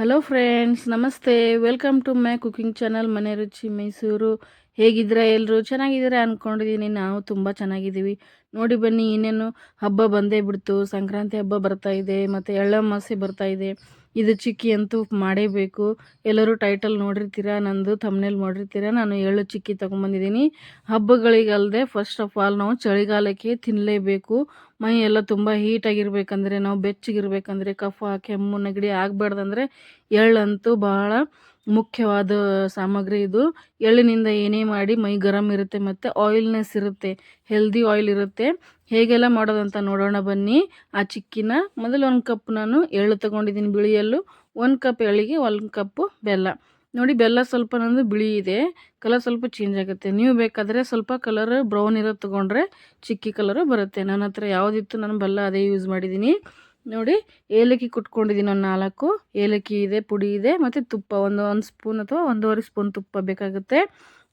Hello friends ನಮಸ್ತೆ welcome to my cooking channel Mane Ruchi Mysuru ಹೇಗಿದ್ದೀರಾ ಎಲ್ಲರೂ ಚೆನ್ನಾಗಿದ್ದೀರಾ ಅಂದ್ಕೊಂಡಿದ್ದೀನಿ ನಾವು ತುಂಬ ಚೆನ್ನಾಗಿದ್ದೀವಿ. ನೋಡಿ ಬನ್ನಿ, ಇನ್ನೇನು ಹಬ್ಬ ಬಂದೇ ಬಿಡ್ತು. ಸಂಕ್ರಾಂತಿ ಹಬ್ಬ ಬರ್ತಾ ಇದೆ, ಮತ್ತು ಎಳ್ಳಮಾಸೆ ಬರ್ತಾ ಇದೆ. ಇದು ಚಿಕ್ಕಿ ಅಂತೂ ಮಾಡೇಬೇಕು. ಎಲ್ಲರೂ ಟೈಟಲ್ ನೋಡಿರ್ತೀರ, ನಂದು ತಮ್ಮನೇಲಿ ನೋಡಿರ್ತೀರಾ ನಾನು ಎಳ್ಳು ಚಿಕ್ಕಿ ತೊಗೊಂಬಂದಿದ್ದೀನಿ ಹಬ್ಬಗಳಿಗಲ್ಲದೆ ಫಸ್ಟ್ ಆಫ್ ಆಲ್ ನಾವು ಚಳಿಗಾಲಕ್ಕೆ ತಿನ್ನಲೇಬೇಕು ಮೈ ಎಲ್ಲ ತುಂಬ ಹೀಟಾಗಿರ್ಬೇಕಂದ್ರೆ ನಾವು ಬೆಚ್ಚಗಿರ್ಬೇಕಂದ್ರೆ, ಕಫ ಕೆಮ್ಮು ನೆಗಡಿ ಆಗಬಾರ್ದಂದ್ರೆ ಎಳ್ಳಂತೂ ಬಹಳ ಮುಖ್ಯವಾದ ಸಾಮಗ್ರಿ ಇದು. ಎಳ್ಳಿನಿಂದ ಏನೇ ಮಾಡಿ ಮೈ ಗರಂ ಇರುತ್ತೆ, ಮತ್ತು ಆಯಿಲ್ನೆಸ್ ಇರುತ್ತೆ ಹೆಲ್ದಿ ಆಯಿಲ್ ಇರುತ್ತೆ. ಹೇಗೆಲ್ಲ ಮಾಡೋದಂತ ನೋಡೋಣ ಬನ್ನಿ. ಆ ಚಿಕ್ಕಿನ ಮೊದಲು ಒಂದು ಕಪ್ ನಾನು ಎಳ್ಳು ತೊಗೊಂಡಿದ್ದೀನಿ ಬಿಳಿ ಎಳ್ಳು ಒಂದು ಕಪ್ ಎಳ್ಳಿಗೆ, ಒಂದು ಕಪ್ಪು ಬೆಲ್ಲ. ನೋಡಿ, ಬೆಲ್ಲ ಸ್ವಲ್ಪ ನಂದು ಬಿಳಿ ಇದೆ. ಕಲರ್ ಸ್ವಲ್ಪ ಚೇಂಜ್ ಆಗುತ್ತೆ. ನೀವು ಬೇಕಾದರೆ ಸ್ವಲ್ಪ ಕಲರ್ ಬ್ರೌನ್ ಇರೋದು ತೊಗೊಂಡ್ರೆ ಚಿಕ್ಕಿ ಕಲರು ಬರುತ್ತೆ. ನನ್ನ ಹತ್ರ ಯಾವುದಿತ್ತು ನಾನು ಬೆಲ್ಲ ಅದೇ ಯೂಸ್ ಮಾಡಿದ್ದೀನಿ. ನೋಡಿ, ಏಲಕ್ಕಿ ಕುಟ್ಕೊಂಡಿದ್ದೀನಿ ಒಂದು ನಾಲ್ಕು. ಏಲಕ್ಕಿ ಇದೆ, ಪುಡಿ ಇದೆ, ಮತ್ತು ತುಪ್ಪ ಒಂದು ಒಂದು ಸ್ಪೂನ್ ಅಥವಾ ಒಂದೂವರೆ ಸ್ಪೂನ್ ತುಪ್ಪ ಬೇಕಾಗುತ್ತೆ.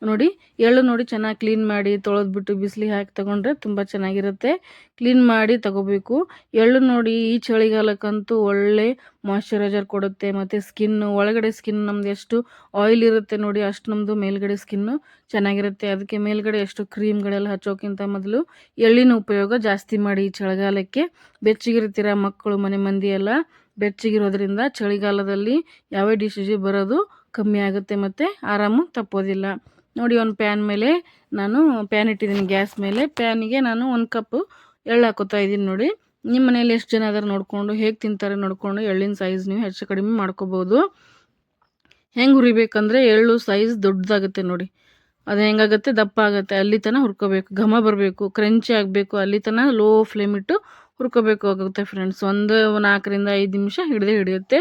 ನೋಡಿ, ಎಳ್ಳು ನೋಡಿ ಚೆನ್ನಾಗಿ ಕ್ಲೀನ್ ಮಾಡಿ ತೊಳೆದ್ಬಿಟ್ಟು ಬಿಸಿಲಿಗೆ ಹಾಕಿ ತೊಗೊಂಡ್ರೆ ತುಂಬ ಚೆನ್ನಾಗಿರುತ್ತೆ. ಕ್ಲೀನ್ ಮಾಡಿ ತಗೋಬೇಕು. ಎಳ್ಳು ನೋಡಿ, ಈ ಚಳಿಗಾಲಕ್ಕಂತೂ ಒಳ್ಳೆ ಮಾಯಶ್ಚರೈಸರ್ ಕೊಡುತ್ತೆ, ಮತ್ತು ಸ್ಕಿನ್ನು ಒಳಗಡೆ ಸ್ಕಿನ್ ನಮ್ದು ಎಷ್ಟು ಆಯಿಲ್ ಇರುತ್ತೆ ನೋಡಿ, ಅಷ್ಟು ನಮ್ಮದು ಮೇಲ್ಗಡೆ ಸ್ಕಿನ್ನು ಚೆನ್ನಾಗಿರುತ್ತೆ. ಅದಕ್ಕೆ ಮೇಲ್ಗಡೆ ಎಷ್ಟು ಕ್ರೀಮ್ಗಳೆಲ್ಲ ಹಚ್ಚೋಕ್ಕಿಂತ ಮೊದಲು ಎಳ್ಳಿನ ಉಪಯೋಗ ಜಾಸ್ತಿ ಮಾಡಿ ಈ ಚಳಿಗಾಲಕ್ಕೆ. ಬೆಚ್ಚಗಿರ್ತೀರ ಮಕ್ಕಳು, ಮನೆ ಮಂದಿ ಎಲ್ಲ ಬೆಚ್ಚಗಿರೋದ್ರಿಂದ ಚಳಿಗಾಲದಲ್ಲಿ ಯಾವ ಡಿಸೀಸು ಬರೋದು ಕಮ್ಮಿ ಆಗುತ್ತೆ ಮತ್ತು ಆರಾಮು ತಪ್ಪೋದಿಲ್ಲ. ನೋಡಿ ಒಂದು ಪ್ಯಾನ್ ಮೇಲೆ ನಾನು ಪ್ಯಾನ್ ಇಟ್ಟಿದ್ದೀನಿ ಗ್ಯಾಸ್ ಮೇಲೆ. ಪ್ಯಾನಿಗೆ ನಾನು ಒಂದು ಕಪ್ಪು ಎಳ್ಳು ಹಾಕೋತಾ ಇದ್ದೀನಿ ನೋಡಿ. ನಿಮ್ಮ ಮನೇಲಿ ಎಷ್ಟು ಜನ ಅದಾರ ನೋಡಿಕೊಂಡು, ಹೇಗೆ ತಿಂತಾರೆ ನೋಡಿಕೊಂಡು ಎಳ್ಳಿನ ಸೈಜ್ ನೀವು ಹೆಚ್ಚು ಕಡಿಮೆ ಮಾಡ್ಕೋಬೋದು. ಹೆಂಗೆ ಹುರಿಬೇಕಂದ್ರೆ ಎಳ್ಳು ಸೈಜ್ ದೊಡ್ಡದಾಗುತ್ತೆ ನೋಡಿ. ಅದು ಹೆಂಗಾಗುತ್ತೆ? ದಪ್ಪ ಆಗುತ್ತೆ. ಅಲ್ಲಿ ತನಕ ಹುರ್ಕೋಬೇಕು. ಘಮ ಬರಬೇಕು. ಕ್ರಂಚಿ ಆಗಬೇಕು. ಅಲ್ಲಿ ತನಕ ಲೋ ಫ್ಲೇಮ್ ಇಟ್ಟು ಹುರ್ಕೋಬೇಕು ಆಗುತ್ತೆ ಫ್ರೆಂಡ್ಸ್ ಒಂದು ನಾಲ್ಕರಿಂದ ಐದು ನಿಮಿಷ ಹಿಡಿದೇ ಹಿಡಿಯುತ್ತೆ.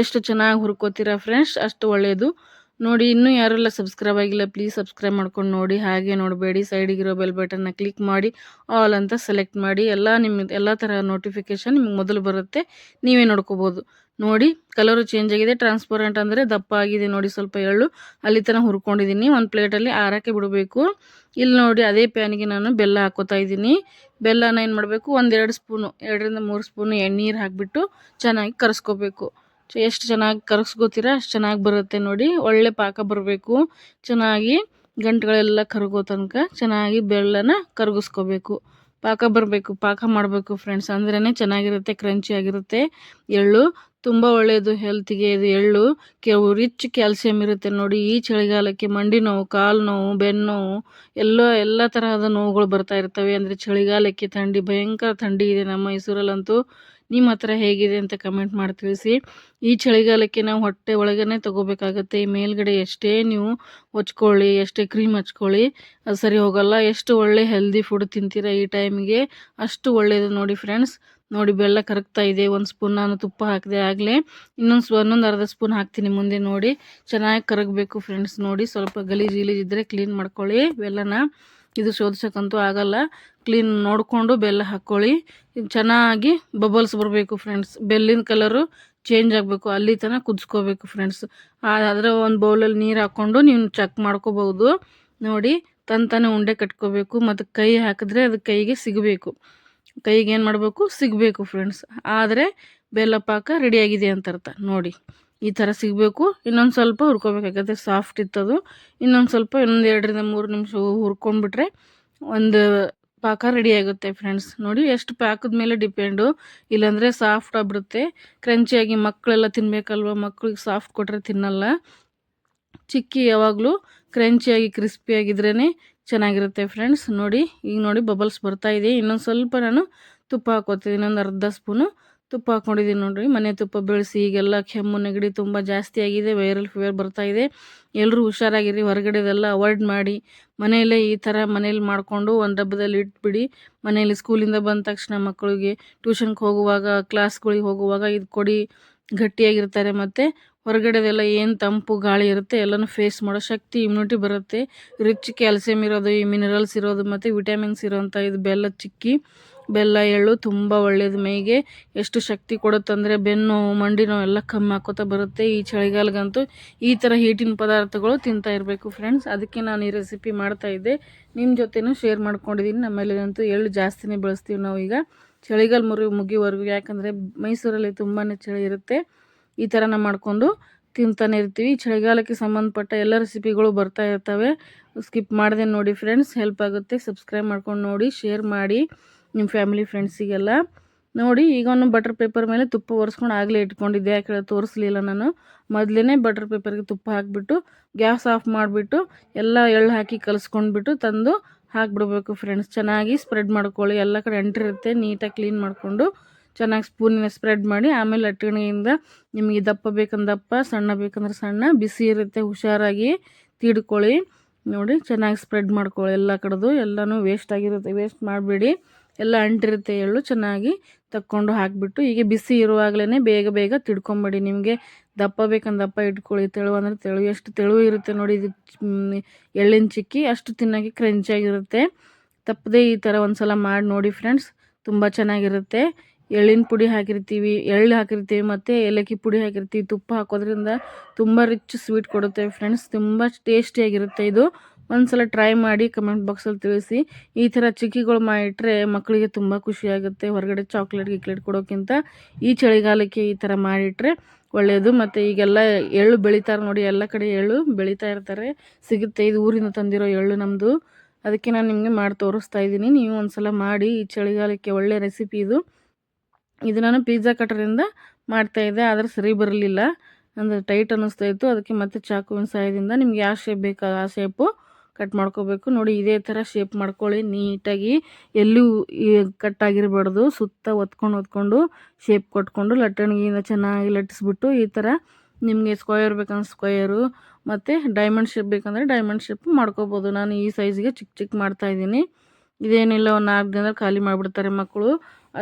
ಎಷ್ಟು ಚೆನ್ನಾಗಿ ಹುರ್ಕೋತೀರಾ ಫ್ರೆಂಡ್ಸ್ ಅಷ್ಟು ಒಳ್ಳೆಯದು ನೋಡಿ, ಇನ್ನೂ ಯಾರೆಲ್ಲ ಸಬ್ಸ್ಕ್ರೈಬ್ ಆಗಿಲ್ಲ ಪ್ಲೀಸ್ ಸಬ್ಸ್ಕ್ರೈಬ್ ಮಾಡ್ಕೊಂಡು ನೋಡಿ. ಹಾಗೆ ನೋಡಬೇಡಿ ಸೈಡಿಗಿರೋ ಬೆಲ್ ಬಟನ್ನ ಕ್ಲಿಕ್ ಮಾಡಿ ಆಲ್ ಅಂತ ಸೆಲೆಕ್ಟ್ ಮಾಡಿ. ಎಲ್ಲ ನಿಮ್ಮ ಎಲ್ಲ ಥರ ನೋಟಿಫಿಕೇಶನ್ ನಿಮ್ಗೆ ಮೊದಲು ಬರುತ್ತೆ, ನೀವೇ ನೋಡ್ಕೋಬೋದು. ನೋಡಿ ಕಲರು ಚೇಂಜ್ ಆಗಿದೆ. ಟ್ರಾನ್ಸ್ಪರೆಂಟ್ ಅಂದರೆ ದಪ್ಪ ಆಗಿದೆ ನೋಡಿ, ಸ್ವಲ್ಪ ಎಳ್ಳು. ಅಲ್ಲಿ ತನಕ ಹುರ್ಕೊಂಡಿದ್ದೀನಿ ಒಂದು ಪ್ಲೇಟಲ್ಲಿ ಆರಕ್ಕೆ ಬಿಡಬೇಕು. ಇಲ್ಲಿ ನೋಡಿ, ಅದೇ ಪ್ಯಾನಿಗೆ ನಾನು ಬೆಲ್ಲ ಹಾಕೋತಾ ಇದ್ದೀನಿ. ಬೆಲ್ಲನ ಏನು ಮಾಡಬೇಕು? ಒಂದೆರಡು ಸ್ಪೂನು ಎರಡರಿಂದ ಮೂರು ಸ್ಪೂನು ಎಣ್ಣೀರು ಹಾಕಿಬಿಟ್ಟು ಚೆನ್ನಾಗಿ ಕರೆಸ್ಕೋಬೇಕು. ಎಷ್ಟು ಚೆನ್ನಾಗಿ ಕರಗಿಸ್ಕೋತೀರ ಅಷ್ಟು ಚೆನ್ನಾಗಿ ಬರುತ್ತೆ ನೋಡಿ. ಒಳ್ಳೆ ಪಾಕ ಬರಬೇಕು. ಚೆನ್ನಾಗಿ ಗಂಟುಗಳೆಲ್ಲ ಕರಗೋ ತನಕ ಚೆನ್ನಾಗಿ ಬೆಳ್ಳನ ಕರಗಿಸ್ಕೋಬೇಕು. ಪಾಕ ಬರಬೇಕು, ಪಾಕ ಮಾಡಬೇಕು ಫ್ರೆಂಡ್ಸ್ ಅಂದ್ರೇ ಚೆನ್ನಾಗಿರುತ್ತೆ ಕ್ರಂಚಿ ಆಗಿರುತ್ತೆ. ಎಳ್ಳು ತುಂಬ ಒಳ್ಳೆಯದು ಹೆಲ್ತಿಗೆ ಇದು ಎಳ್ಳು. ಕೆಲವು ರಿಚ್ ಕ್ಯಾಲ್ಸಿಯಂ ಇರುತ್ತೆ ನೋಡಿ. ಈ ಚಳಿಗಾಲಕ್ಕೆ ಮಂಡಿ ನೋವು, ಕಾಲು ನೋವು ಬೆನ್ನೋವು ನೋವು, ಎಲ್ಲ ಎಲ್ಲ ತರಹದ ನೋವುಗಳು ಬರ್ತಾ ಇರ್ತವೆ. ಅಂದರೆ ಚಳಿಗಾಲಕ್ಕೆ ಥಂಡಿ, ಭಯಂಕರ ಥಂಡಿ ಇದೆ ನಮ್ಮ ಮೈಸೂರಲ್ಲಂತೂ. ನಿಮ್ಮ ಹತ್ರ ಹೇಗಿದೆ ಅಂತ ಕಮೆಂಟ್ ಮಾಡಿ ತಿಳಿಸಿ. ಈ ಚಳಿಗಾಲಕ್ಕೆ ನಾವು ಹೊಟ್ಟೆ ಒಳಗೇ ತೊಗೋಬೇಕಾಗತ್ತೆ. ಮೇಲ್ಗಡೆ ಎಷ್ಟೇ ನೀವು ಹೊಚ್ಕೊಳ್ಳಿ ಎಷ್ಟೇ ಕ್ರೀಮ್ ಹಚ್ಕೊಳ್ಳಿ, ಅದು ಸರಿ ಹೋಗಲ್ಲ. ಎಷ್ಟು ಒಳ್ಳೆ ಹೆಲ್ದಿ ಫುಡ್ ತಿಂತೀರ ಈ ಟೈಮಿಗೆ ಅಷ್ಟು ಒಳ್ಳೆಯದು ನೋಡಿ ಫ್ರೆಂಡ್ಸ್ ನೋಡಿ ಬೆಲ್ಲ ಕರಗ್ತಾ ಇದೆ. ಒಂದು ಸ್ಪೂನ್ ನಾನು ತುಪ್ಪ ಹಾಕಿದೆ ಆಗಲೇ, ಇನ್ನೊಂದು ಸ್ಪೂ ಒಂದೊಂದು ಅರ್ಧ ಸ್ಪೂನ್ ಹಾಕ್ತೀನಿ ಮುಂದೆ ನೋಡಿ. ಚೆನ್ನಾಗಿ ಕರಗಬೇಕು ಫ್ರೆಂಡ್ಸ್ ನೋಡಿ. ಸ್ವಲ್ಪ ಗಲೀಜು ಇದ್ದರೆ ಕ್ಲೀನ್ ಮಾಡ್ಕೊಳ್ಳಿ ಬೆಲ್ಲನ. ಇದು ಶೋಧಿಸೋಕ್ಕಂತೂ ಆಗಲ್ಲ. ಕ್ಲೀನ್ ನೋಡಿಕೊಂಡು ಬೆಲ್ಲ ಹಾಕ್ಕೊಳ್ಳಿ ಚೆನ್ನಾಗಿ ಬಬಲ್ಸ್ ಬರಬೇಕು ಫ್ರೆಂಡ್ಸ್ ಬೆಲ್ಲಿನ ಕಲರು ಚೇಂಜ್ ಆಗಬೇಕು. ಅಲ್ಲಿ ತನಕ ಕುದಿಸ್ಕೋಬೇಕು ಫ್ರೆಂಡ್ಸ್ ಆದರೆ ಒಂದು ಬೌಲಲ್ಲಿ ನೀರು ಹಾಕ್ಕೊಂಡು ನೀವು ಚೆಕ್ ಮಾಡ್ಕೋಬೋದು ನೋಡಿ ತಂತಾನೆ ಉಂಡೆ ಕಟ್ಕೋಬೇಕು. ಮತ್ತು ಕೈ ಹಾಕಿದ್ರೆ ಅದು ಕೈಗೆ ಸಿಗಬೇಕು. ಕೈಗೆ ಏನು ಮಾಡಬೇಕು? ಸಿಗಬೇಕು ಫ್ರೆಂಡ್ಸ್ ಆದರೆ ಬೆಲ್ಲ ಪಾಕ ರೆಡಿಯಾಗಿದೆ ಅಂತ ಅರ್ಥ. ನೋಡಿ. ಈ ಥರ ಸಿಗಬೇಕು. ಇನ್ನೊಂದು ಸ್ವಲ್ಪ ಹುರ್ಕೋಬೇಕಾಗತ್ತೆ. ಸಾಫ್ಟ್ ಇತ್ತದು. ಇನ್ನೊಂದು ಸ್ವಲ್ಪ ಇನ್ನೊಂದು ಎರಡರಿಂದ ಮೂರು ನಿಮಿಷ ಹುರ್ಕೊಂಡ್ಬಿಟ್ರೆ ಒಂದು ಪಾಕ ರೆಡಿ ಆಗುತ್ತೆ ಫ್ರೆಂಡ್ಸ್ ನೋಡಿ ಎಷ್ಟು ಪಾಕದ ಮೇಲೆ ಡಿಪೆಂಡು ಇಲ್ಲಾಂದರೆ ಸಾಫ್ಟ್ ಆಗಿಬಿಡುತ್ತೆ. ಕ್ರಂಚಿಯಾಗಿ ಮಕ್ಕಳೆಲ್ಲ ತಿನ್ನಬೇಕಲ್ವ ಮಕ್ಳಿಗೆ ಸಾಫ್ಟ್ ಕೊಟ್ಟರೆ ತಿನ್ನಲ್ಲ. ಚಿಕ್ಕಿ ಯಾವಾಗಲೂ ಕ್ರಂಚಿಯಾಗಿ ಕ್ರಿಸ್ಪಿಯಾಗಿದ್ರೇ ಚೆನ್ನಾಗಿರುತ್ತೆ ಫ್ರೆಂಡ್ಸ್ ನೋಡಿ, ಈಗ ನೋಡಿ ಬಬಲ್ಸ್ ಬರ್ತಾ ಇದೆ. ಇನ್ನೊಂದು ಸ್ವಲ್ಪ ನಾನು ತುಪ್ಪ ಹಾಕೋತೀನಿ ಇನ್ನೊಂದು ಅರ್ಧ ಸ್ಪೂನು ತುಪ್ಪ ಹಾಕ್ಕೊಂಡಿದ್ದೀನಿ ನೋಡಿರಿ. ಮನೆ ತುಪ್ಪ ಬೆಳೆಸಿ ಈಗೆಲ್ಲ ಕೆಮ್ಮು ನೆಗಡಿ ತುಂಬ ಜಾಸ್ತಿ ಆಗಿದೆ. ವೈರಲ್ ಫೀವರ್ ಬರ್ತಾ ಇದೆ. ಎಲ್ಲರೂ ಹುಷಾರಾಗಿರಿ. ಹೊರಗಡೆದೆಲ್ಲ ಅವಾಯ್ಡ್ ಮಾಡಿ. ಮನೆಯಲ್ಲೇ ಈ ಥರ ಮನೇಲಿ ಮಾಡಿಕೊಂಡು ಒಂದು ಡಬ್ಬದಲ್ಲಿ ಇಟ್ಬಿಡಿ. ಮನೆಯಲ್ಲಿ ಸ್ಕೂಲಿಂದ ಬಂದ ತಕ್ಷಣ ಮಕ್ಕಳಿಗೆ ಟ್ಯೂಷನ್ಗೆ ಹೋಗುವಾಗ ಕ್ಲಾಸ್ಗಳಿಗೆ ಹೋಗುವಾಗ ಇದು ಕೊಡಿ. ಗಟ್ಟಿಯಾಗಿರ್ತಾರೆ ಮತ್ತು. ಹೊರಗಡೆದೆಲ್ಲ ಏನು ತಂಪು ಗಾಳಿ ಇರುತ್ತೆ, ಎಲ್ಲನೂ ಫೇಸ್ ಮಾಡೋ ಶಕ್ತಿ ಇಮ್ಯುನಿಟಿ ಬರುತ್ತೆ. ರಿಚ್ ಕ್ಯಾಲ್ಸಿಯಂ ಇರೋದು, ಈ ಮಿನರಲ್ಸ್ ಇರೋದು ಮತ್ತು ವಿಟಮಿನ್ಸ್ ಇರೋವಂಥ ಇದು ಬೆಲ್ಲ ಚಿಕ್ಕಿ. ಬೆಲ್ಲ, ಎಳ್ಳು ತುಂಬ ಒಳ್ಳೆಯದು ಮೈಗೆ ಎಷ್ಟು ಶಕ್ತಿ ಕೊಡುತ್ತೆ ಅಂದರೆ ಬೆನ್ನು ಮಂಡಿ ನೋವು ಎಲ್ಲ ಕಮ್ಮಿ ಹಾಕೋತಾ ಬರುತ್ತೆ. ಈ ಚಳಿಗಾಲಗಂತೂ ಈ ಥರ ಹೀಟಿನ ಪದಾರ್ಥಗಳು ತಿಂತಾ ಇರಬೇಕು ಫ್ರೆಂಡ್ಸ್ ಅದಕ್ಕೆ ನಾನು ಈ ರೆಸಿಪಿ ಮಾಡ್ತಾಯಿದ್ದೆ ನಿಮ್ಮ ಜೊತೆನೂ ಶೇರ್ ಮಾಡ್ಕೊಂಡಿದ್ದೀನಿ ನಮ್ಮಲ್ಲಿಗಂತೂ ಎಳ್ಳು ಜಾಸ್ತಿನೇ ಬಳಸ್ತೀವಿ ನಾವು ಈಗ. ಚಳಿಗಾಲ ಮುರಿ ಮುಗಿಯುವರೆಗೂ ಯಾಕಂದರೆ ಮೈಸೂರಲ್ಲಿ ತುಂಬಾ ಚಳಿ ಇರುತ್ತೆ. ಈ ಥರನ ಮಾಡಿಕೊಂಡು ತಿಂತಾನೆ ಇರ್ತೀವಿ. ಚಳಿಗಾಲಕ್ಕೆ ಸಂಬಂಧಪಟ್ಟ ಎಲ್ಲ ರೆಸಿಪಿಗಳು ಬರ್ತಾ ಇರ್ತವೆ. ಸ್ಕಿಪ್ ಮಾಡಿದೆ ನೋಡಿ ಫ್ರೆಂಡ್ಸ್ ಹೆಲ್ಪ್ ಆಗುತ್ತೆ. ಸಬ್ಸ್ಕ್ರೈಬ್ ಮಾಡ್ಕೊಂಡು ನೋಡಿ ಶೇರ್ ಮಾಡಿ. ನಿಮ್ಮ ಫ್ಯಾಮಿಲಿ ಫ್ರೆಂಡ್ಸಿಗೆಲ್ಲ. ನೋಡಿ, ಈಗ ಒಂದು ಬಟರ್ ಪೇಪರ್ ಮೇಲೆ ತುಪ್ಪ ಒರೆಸ್ಕೊಂಡು ಆಗಲೇ ಇಟ್ಕೊಂಡಿದ್ದೆ. ಯಾಕೆ ತೋರಿಸ್ಲಿಲ್ಲ ನಾನು. ಮೊದಲೇ ಬಟರ್ ಪೇಪರ್ಗೆ ತುಪ್ಪ ಹಾಕಿಬಿಟ್ಟು, ಗ್ಯಾಸ್ ಆಫ್ ಮಾಡಿಬಿಟ್ಟು, ಎಲ್ಲ ಎಳ್ಳು ಹಾಕಿ ಕಲಿಸ್ಕೊಂಡ್ಬಿಟ್ಟು ತಂದು ಹಾಕಿಬಿಡ್ಬೇಕು ಫ್ರೆಂಡ್ಸ್ ಚೆನ್ನಾಗಿ ಸ್ಪ್ರೆಡ್ ಮಾಡ್ಕೊಳ್ಳಿ. ಎಲ್ಲ ಕಡೆ ಅಂಟಿರುತ್ತೆ, ನೀಟಾಗಿ ಕ್ಲೀನ್ ಮಾಡಿಕೊಂಡು ಚೆನ್ನಾಗಿ ಸ್ಪೂನಿನ ಸ್ಪ್ರೆಡ್ ಮಾಡಿ, ಆಮೇಲೆ ಲಟ್ಟಣಿಯಿಂದ ನಿಮಗೆ ದಪ್ಪ ಬೇಕಂದ್ರೆ ದಪ್ಪ, ಸಣ್ಣ ಬೇಕಂದ್ರೆ ಸಣ್ಣ, ಬಿಸಿ ಇರುತ್ತೆ, ಹುಷಾರಾಗಿ ತೀಡ್ಕೊಳ್ಳಿ. ನೋಡಿ, ಚೆನ್ನಾಗಿ ಸ್ಪ್ರೆಡ್ ಮಾಡ್ಕೊಳ್ಳಿ. ಎಲ್ಲ ಕಡೆದು ಎಲ್ಲನೂ ವೇಸ್ಟ್ ಆಗಿರುತ್ತೆ. ವೇಸ್ಟ್ ಮಾಡಬೇಡಿ. ಎಲ್ಲ ಅಂಟಿರುತ್ತೆ ಎಳ್ಳು ಚೆನ್ನಾಗಿ ತಕ್ಕೊಂಡು ಹಾಕಿಬಿಟ್ಟು, ಹೀಗೆ ಬಿಸಿ ಇರುವಾಗಲೇ ಬೇಗ ಬೇಗ ತಿಡ್ಕೊಂಬೇಡಿ. ನಿಮಗೆ ದಪ್ಪ ಬೇಕಂದ್ರೆ ದಪ್ಪ ಇಟ್ಕೊಳ್ಳಿ. ತೆಳು ಅಂದರೆ ತೆಳು, ಎಷ್ಟು ತೆಳು ಇರುತ್ತೆ ನೋಡಿ, ಇದು ಎಳ್ಳಿನ ಚಿಕ್ಕಿ ಅಷ್ಟು ತಿನ್ನೋಕ್ಕೆ ಕ್ರಂಚಾಗಿರುತ್ತೆ ತಪ್ಪದೇ ಈ ಥರ ಒಂದು ಸಲ ಮಾಡಿ ನೋಡಿ ಫ್ರೆಂಡ್ಸ್, ತುಂಬ ಚೆನ್ನಾಗಿರುತ್ತೆ. ಎಳ್ಳಿನ ಪುಡಿ ಹಾಕಿರ್ತೀವಿ, ಎಳ್ಳು ಹಾಕಿರ್ತೀವಿ ಮತ್ತು ಏಲಕ್ಕಿ ಪುಡಿ ಹಾಕಿರ್ತೀವಿ. ತುಪ್ಪ ಹಾಕೋದ್ರಿಂದ ತುಂಬ ರಿಚ್ ಸ್ವೀಟ್ ಕೊಡುತ್ತೆ ಫ್ರೆಂಡ್ಸ್, ತುಂಬ ಟೇಸ್ಟಿಯಾಗಿರುತ್ತೆ ಇದು. ಒಂದ್ಸಲ ಟ್ರೈ ಮಾಡಿ ಕಮೆಂಟ್ ಬಾಕ್ಸಲ್ಲಿ ತಿಳಿಸಿ. ಈ ಥರ ಚಿಕ್ಕಿಗಳು ಮಾಡಿಟ್ರೆ ಮಕ್ಕಳಿಗೆ ತುಂಬ ಖುಷಿಯಾಗುತ್ತೆ. ಹೊರಗಡೆ ಚಾಕ್ಲೇಟ್ ಗಿಕ್ಲೇಟ್ ಕೊಡೋಕ್ಕಿಂತ ಈ ಚಳಿಗಾಲಕ್ಕೆ ಈ ಥರ ಮಾಡಿಟ್ರೆ ಒಳ್ಳೆಯದು ಮತ್ತು ಈಗೆಲ್ಲ ಎಳ್ಳು ಬೆಳಿತಾರೆ ನೋಡಿ, ಎಲ್ಲ ಕಡೆ ಎಳ್ಳು ಬೆಳೀತಾ ಇರ್ತಾರೆ. ಸಿಗುತ್ತೆ. ಇದು ಊರಿಂದ ತಂದಿರೋ ಎಳ್ಳು ನಮ್ಮದು ಅದಕ್ಕೆ ನಾನು ನಿಮಗೆ ಮಾಡಿ ತೋರಿಸ್ತಾ ಇದ್ದೀನಿ. ನೀವು ಒಂದು ಸಲ ಮಾಡಿ, ಈ ಚಳಿಗಾಲಕ್ಕೆ ಒಳ್ಳೆ ರೆಸಿಪಿ ಇದು. ಇದು ನಾನು ಪಿಜ್ಜಾ ಕಟರಿಂದ ಮಾಡ್ತಾಯಿದ್ದೆ ಆದರೆ ಸರಿ ಬರಲಿಲ್ಲ. ಅಂದರೆ ಟೈಟ್ ಅನ್ನಿಸ್ತಾ ಇತ್ತು. ಅದಕ್ಕೆ ಮತ್ತೆ ಚಾಕುವಿನ ಸಹಾಯದಿಂದ ನಿಮ್ಗೆ ಯಾವ ಶೇಪ್ ಬೇಕು, ಆ ಶೇಪು ಕಟ್ ಮಾಡ್ಕೋಬೇಕು. ನೋಡಿ ಇದೇ ಥರ ಶೇಪ್ ಮಾಡ್ಕೊಳ್ಳಿ ನೀಟಾಗಿ. ಎಲ್ಲೂ ಕಟ್ ಆಗಿರಬಾರ್ದು. ಸುತ್ತ ಒತ್ಕೊಂಡು ಒತ್ಕೊಂಡು ಶೇಪ್ ಕೊಟ್ಕೊಂಡು ಲಟ್ಟಣಿಗೆಯಿಂದ ಚೆನ್ನಾಗಿ ಲಟ್ಟಿಸ್ಬಿಟ್ಟು ಈ ಥರ ನಿಮಗೆ ಸ್ಕ್ವಯರ್ ಬೇಕಂದ್ರೆ ಸ್ಕ್ವಯರು ಮತ್ತು ಡೈಮಂಡ್ ಶೇಪ್ ಬೇಕಂದರೆ ಡೈಮಂಡ್ ಶೇಪ್ ಮಾಡ್ಕೋಬೋದು. ನಾನು ಈ ಸೈಜ್ಗೆ ಚಿಕ್ಕ ಚಿಕ್ಕ ಮಾಡ್ತಾಯಿದ್ದೀನಿ ಇದೇನಿಲ್ಲ, ಒಂದು ನಾಲ್ಕು ದಿನದಲ್ಲಿ ಖಾಲಿ ಮಾಡಿಬಿಡ್ತಾರೆ ಮಕ್ಕಳು.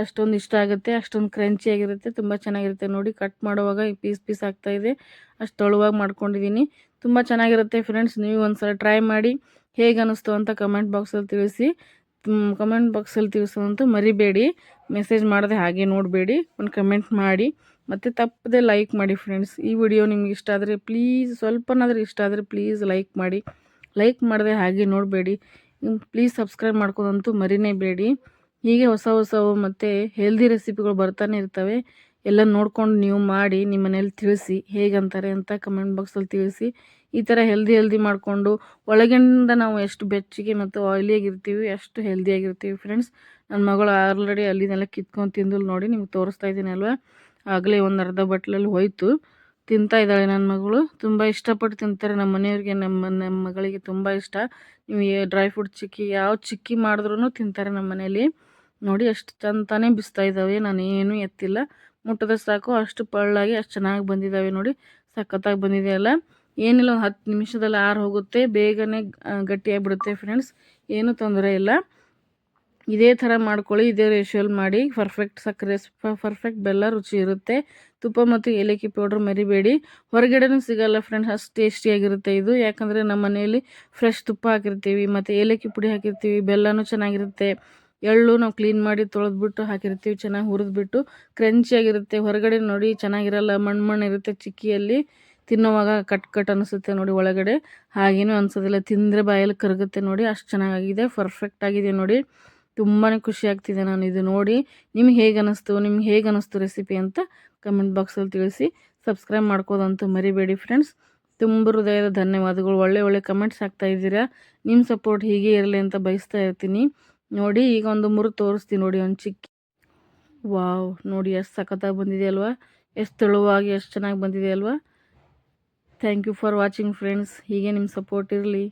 ಅಷ್ಟೊಂದು ಇಷ್ಟ ಆಗುತ್ತೆ, ಅಷ್ಟೊಂದು ಕ್ರಂಚಿಯಾಗಿರುತ್ತೆ ತುಂಬ ಚೆನ್ನಾಗಿರುತ್ತೆ. ನೋಡಿ ಕಟ್ ಮಾಡುವಾಗ ಈ ಪೀಸ್ ಪೀಸ್ ಆಗ್ತಾಯಿದೆ ಅಷ್ಟು ತೊಳುವಾಗಿ ಮಾಡ್ಕೊಂಡಿದ್ದೀನಿ. ತುಂಬ ಚೆನ್ನಾಗಿರುತ್ತೆ ಫ್ರೆಂಡ್ಸ್ ನೀವು ಒಂದು ಸಲ ಟ್ರೈ ಮಾಡಿ ಹೇಗೆ ಅನ್ನಿಸ್ತು ಅಂತ ಕಮೆಂಟ್ ಬಾಕ್ಸಲ್ಲಿ ತಿಳಿಸಿ. ಕಮೆಂಟ್ ಬಾಕ್ಸಲ್ಲಿ ತಿಳಿಸೋದಂತೂ ಮರಿಬೇಡಿ ಮೆಸೇಜ್ ಮಾಡದೆ ಹಾಗೆ ನೋಡಬೇಡಿ, ಒಂದು ಕಮೆಂಟ್ ಮಾಡಿ. ಮತ್ತು ತಪ್ಪದೆ ಲೈಕ್ ಮಾಡಿ ಫ್ರೆಂಡ್ಸ್ ಈ ವಿಡಿಯೋ ನಿಮ್ಗೆ ಇಷ್ಟ ಆದರೆ ಪ್ಲೀಸ್ ಸ್ವಲ್ಪನಾದರೂ ಇಷ್ಟ ಆದರೆ ಪ್ಲೀಸ್ ಲೈಕ್ ಮಾಡಿ. ಲೈಕ್ ಮಾಡದೆ ಹಾಗೆ ನೋಡಬೇಡಿ. ಪ್ಲೀಸ್ ಸಬ್ಸ್ಕ್ರೈಬ್ ಮಾಡ್ಕೋದಂತೂ ಮರಿನೇ ಬೇಡಿ. ಹೀಗೆ ಹೊಸ ಹೊಸವು ಮತ್ತು ಹೆಲ್ದಿ ರೆಸಿಪಿಗಳು ಬರ್ತಾನೆ ಇರ್ತವೆ. ಎಲ್ಲ ನೋಡ್ಕೊಂಡು ನೀವು ಮಾಡಿ ನಿಮ್ಮ ಮನೇಲಿ ತಿಳಿಸಿ ಹೇಗಂತಾರೆ ಅಂತ ಕಮೆಂಟ್ ಬಾಕ್ಸಲ್ಲಿ ತಿಳಿಸಿ. ಈ ಥರ ಹೆಲ್ದಿ ಹೆಲ್ದಿ ಮಾಡಿಕೊಂಡು ಒಳಗಿಂದ ನಾವು ಎಷ್ಟು ಬೆಚ್ಚಗೆ ಮತ್ತು ಆಯಿಲಿಯಾಗಿರ್ತೀವಿ ಅಷ್ಟು ಹೆಲ್ದಿಯಾಗಿರ್ತೀವಿ ಫ್ರೆಂಡ್ಸ್ ನನ್ನ ಮಗಳು ಆಲ್ರೆಡಿ ಅಲ್ಲಿನೆಲ್ಲ ಕಿತ್ಕೊಂಡು ತಿಂದು ನೋಡಿ, ನಿಮ್ಗೆ ತೋರಿಸ್ತಾ ಇದ್ದೀನಿ ಅಲ್ವಾ? ಆಗಲೇ ಒಂದು ಅರ್ಧ ಬಟ್ಲಲ್ಲಿ ಹೋಯಿತು. ತಿಂತಾ ಇದ್ದಾಳೆ ನನ್ನ ಮಗಳು. ತುಂಬ ಇಷ್ಟಪಟ್ಟು ತಿಂತಾರೆ ನಮ್ಮ ಮನೆಯವ್ರಿಗೆ, ನಮ್ಮ ನಮ್ಮ ಮಗಳಿಗೆ ತುಂಬ ಇಷ್ಟ. ನೀವು ಡ್ರೈ ಫ್ರೂಟ್ ಚಿಕ್ಕಿ, ಯಾವ ಚಿಕ್ಕಿ ಮಾಡಿದ್ರೂ ತಿಂತಾರೆ ನಮ್ಮ ಮನೇಲಿ. ನೋಡಿ ಎಷ್ಟು ಚಂದನೇ ಬಿಸ್ತಾ ಇದ್ದಾವೆ ನಾನು ಏನೂ ಎತ್ತಿಲ್ಲ. ಮುಟ್ಟದ ಸಾಕು. ಅಷ್ಟು ಪಳ್ಳಾಗಿ ಅಷ್ಟು ಚೆನ್ನಾಗಿ ಬಂದಿದ್ದಾವೆ ನೋಡಿ. ಸಖತ್ತಾಗಿ ಬಂದಿದೆ ಅಲ್ಲ ಏನಿಲ್ಲ, ಒಂದು ಹತ್ತು ನಿಮಿಷದಲ್ಲಿ ಆರು ಹೋಗುತ್ತೆ. ಬೇಗನೆ ಗಟ್ಟಿಯಾಗಿ ಬಿಡುತ್ತೆ ಫ್ರೆಂಡ್ಸ್ ಏನೂ ತೊಂದರೆ ಇಲ್ಲ. ಇದೇ ಥರ ಮಾಡ್ಕೊಳ್ಳಿ, ಇದೇ ರೇಷಲ್ಲಿ ಮಾಡಿ. ಪರ್ಫೆಕ್ಟ್ ಸಕ್ಕರೆ ಪರ್ಫೆಕ್ಟ್ ಬೆಲ್ಲ, ರುಚಿ ಇರುತ್ತೆ. ತುಪ್ಪ ಮತ್ತು ಏಲಕ್ಕಿ ಪೌಡ್ರ್ ಮರಿಬೇಡಿ. ಹೊರಗಡೆನೂ ಸಿಗಲ್ಲ ಫ್ರೆಂಡ್ಸ್ ಅಷ್ಟು ಟೇಸ್ಟಿಯಾಗಿರುತ್ತೆ ಇದು. ಯಾಕಂದರೆ ನಮ್ಮ ಮನೆಯಲ್ಲಿ ಫ್ರೆಶ್ ತುಪ್ಪ ಹಾಕಿರ್ತೀವಿ, ಮತ್ತು ಏಲಕ್ಕಿ ಪುಡಿ ಹಾಕಿರ್ತೀವಿ, ಬೆಲ್ಲನೂ ಚೆನ್ನಾಗಿರುತ್ತೆ. ಎಳ್ಳು ನಾವು ಕ್ಲೀನ್ ಮಾಡಿ ತೊಳೆದ್ಬಿಟ್ಟು ಹಾಕಿರ್ತೀವಿ, ಚೆನ್ನಾಗಿ ಹುರಿದ್ಬಿಟ್ಟು. ಕ್ರಂಚಿಯಾಗಿರುತ್ತೆ ಹೊರಗಡೆ ನೋಡಿ ಚೆನ್ನಾಗಿರಲ್ಲ, ಮಣ್ಣು ಮಣ್ಣು ಇರುತ್ತೆ ಚಿಕ್ಕಿಯಲ್ಲಿ. ತಿನ್ನೋವಾಗ ಕಟ್ ಕಟ್ ಅನಿಸುತ್ತೆ ನೋಡಿ ಒಳಗಡೆ. ಹಾಗೇನೂ ಅನಿಸೋದಿಲ್ಲ, ತಿಂದರೆ ಬಾಯಲ್ಲಿ ಕರಗುತ್ತೆ ನೋಡಿ, ಅಷ್ಟು ಚೆನ್ನಾಗಿದೆ ಪರ್ಫೆಕ್ಟ್ ಆಗಿದೆ ನೋಡಿ. ತುಂಬಾ ಖುಷಿ ಆಗ್ತಿದೆ ನಾನು ಇದು ನೋಡಿ. ನಿಮ್ಗೆ ಹೇಗೆ ಅನ್ನಿಸ್ತು ನಿಮ್ಗೆ ಹೇಗೆ ಅನ್ನಿಸ್ತು ರೆಸಿಪಿ ಅಂತ ಕಮೆಂಟ್ ಬಾಕ್ಸಲ್ಲಿ ತಿಳಿಸಿ. ಸಬ್ಸ್ಕ್ರೈಬ್ ಮಾಡ್ಕೋದಂತೂ ಮರಿಬೇಡಿ ಫ್ರೆಂಡ್ಸ್ ತುಂಬ ಹೃದಯದ ಧನ್ಯವಾದಗಳು. ಒಳ್ಳೆ ಒಳ್ಳೆ ಕಮೆಂಟ್ಸ್ ಹಾಕ್ತಾ ಇದ್ದೀರಾ. ನಿಮ್ಮ ಸಪೋರ್ಟ್ ಹೀಗೆ ಇರಲಿ ಅಂತ ಬಯಸ್ತಾ ಇರ್ತೀನಿ. ನೋಡಿ, ಈಗ ಒಂದು ಮುರು ತೋರಿಸ್ತೀನಿ ನೋಡಿ, ಒಂದು ಚಿಕ್ಕ. ವಾವ್, ನೋಡಿ, ಎಷ್ಟು ಸಖತ್ತಾಗಿ ಬಂದಿದೆ ಅಲ್ವಾ? ಎಷ್ಟು ತೆಳುವಾಗಿ, ಎಷ್ಟು ಚೆನ್ನಾಗಿ ಬಂದಿದೆ ಅಲ್ವಾ? Thank you for watching friends ಹೀಗೆ ನಿಮ್ಮ ಸಪೋರ್ಟ್ ಇರಲಿ.